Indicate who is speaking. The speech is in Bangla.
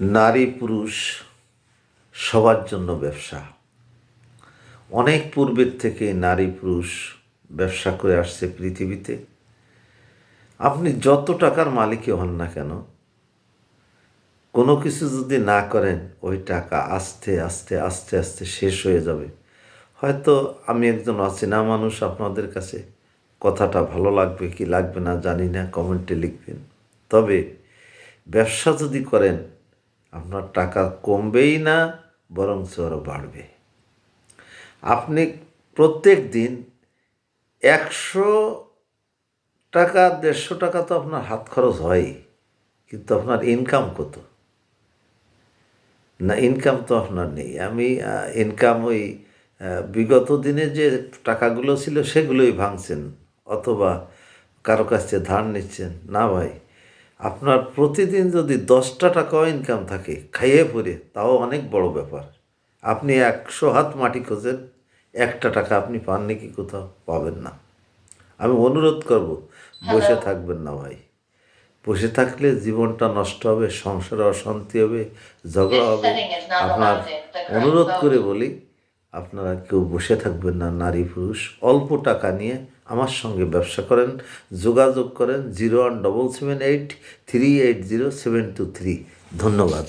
Speaker 1: নারী পুরুষ সবার জন্য ব্যবসা। অনেক পূর্বের থেকে নারী পুরুষ ব্যবসা করে আসছে পৃথিবীতে। আপনি যত টাকার মালিকই হন না কেন, কোনো কিছু যদি না করেন, ওই টাকা আস্তে আস্তে আস্তে আস্তে শেষ হয়ে যাবে। হয়তো আমি একজন অচেনা মানুষ আপনাদের কাছে, কথাটা ভালো লাগবে কি লাগবে না জানি না, কমেন্টে লিখবেন। তবে ব্যবসা যদি করেন আপনার টাকা কমবেই না, বরঞ্চ আরও বাড়বে। আপনি প্রত্যেক দিন একশো টাকা, দেড়শো টাকা তো আপনার হাত খরচ হয়ই কিন্তু আপনার ইনকাম কত? না ইনকাম তো আপনার নেই। আমি ইনকাম ওই বিগত দিনে যে টাকাগুলো ছিল সেগুলোই ভাঙছেন, অথবা কারও কাছে ধার নিচ্ছেন। না ভাই আপনার প্রতিদিন যদি দশটা টাকাও ইনকাম থাকে খাইয়ে পরে তাও অনেক বড় ব্যাপার। আপনি একশো হাত মাটি খোঁজেন একটা টাকা আপনি পান নাকি কোথাও পাবেন না। আমি অনুরোধ করব বসে থাকবেন না ভাই। বসে থাকলে জীবনটা নষ্ট হবে সংসারে অশান্তি হবে ঝগড়া হবে। আপনার অনুরোধ করে বলি আপনারা কেউ বসে থাকবেন না, নারী, পুরুষ, অল্প টাকা নিয়ে আমার সঙ্গে ব্যবসা করেন, যোগাযোগ করেন, zero one double seven eight three eight zero seven two three. ধন্যবাদ।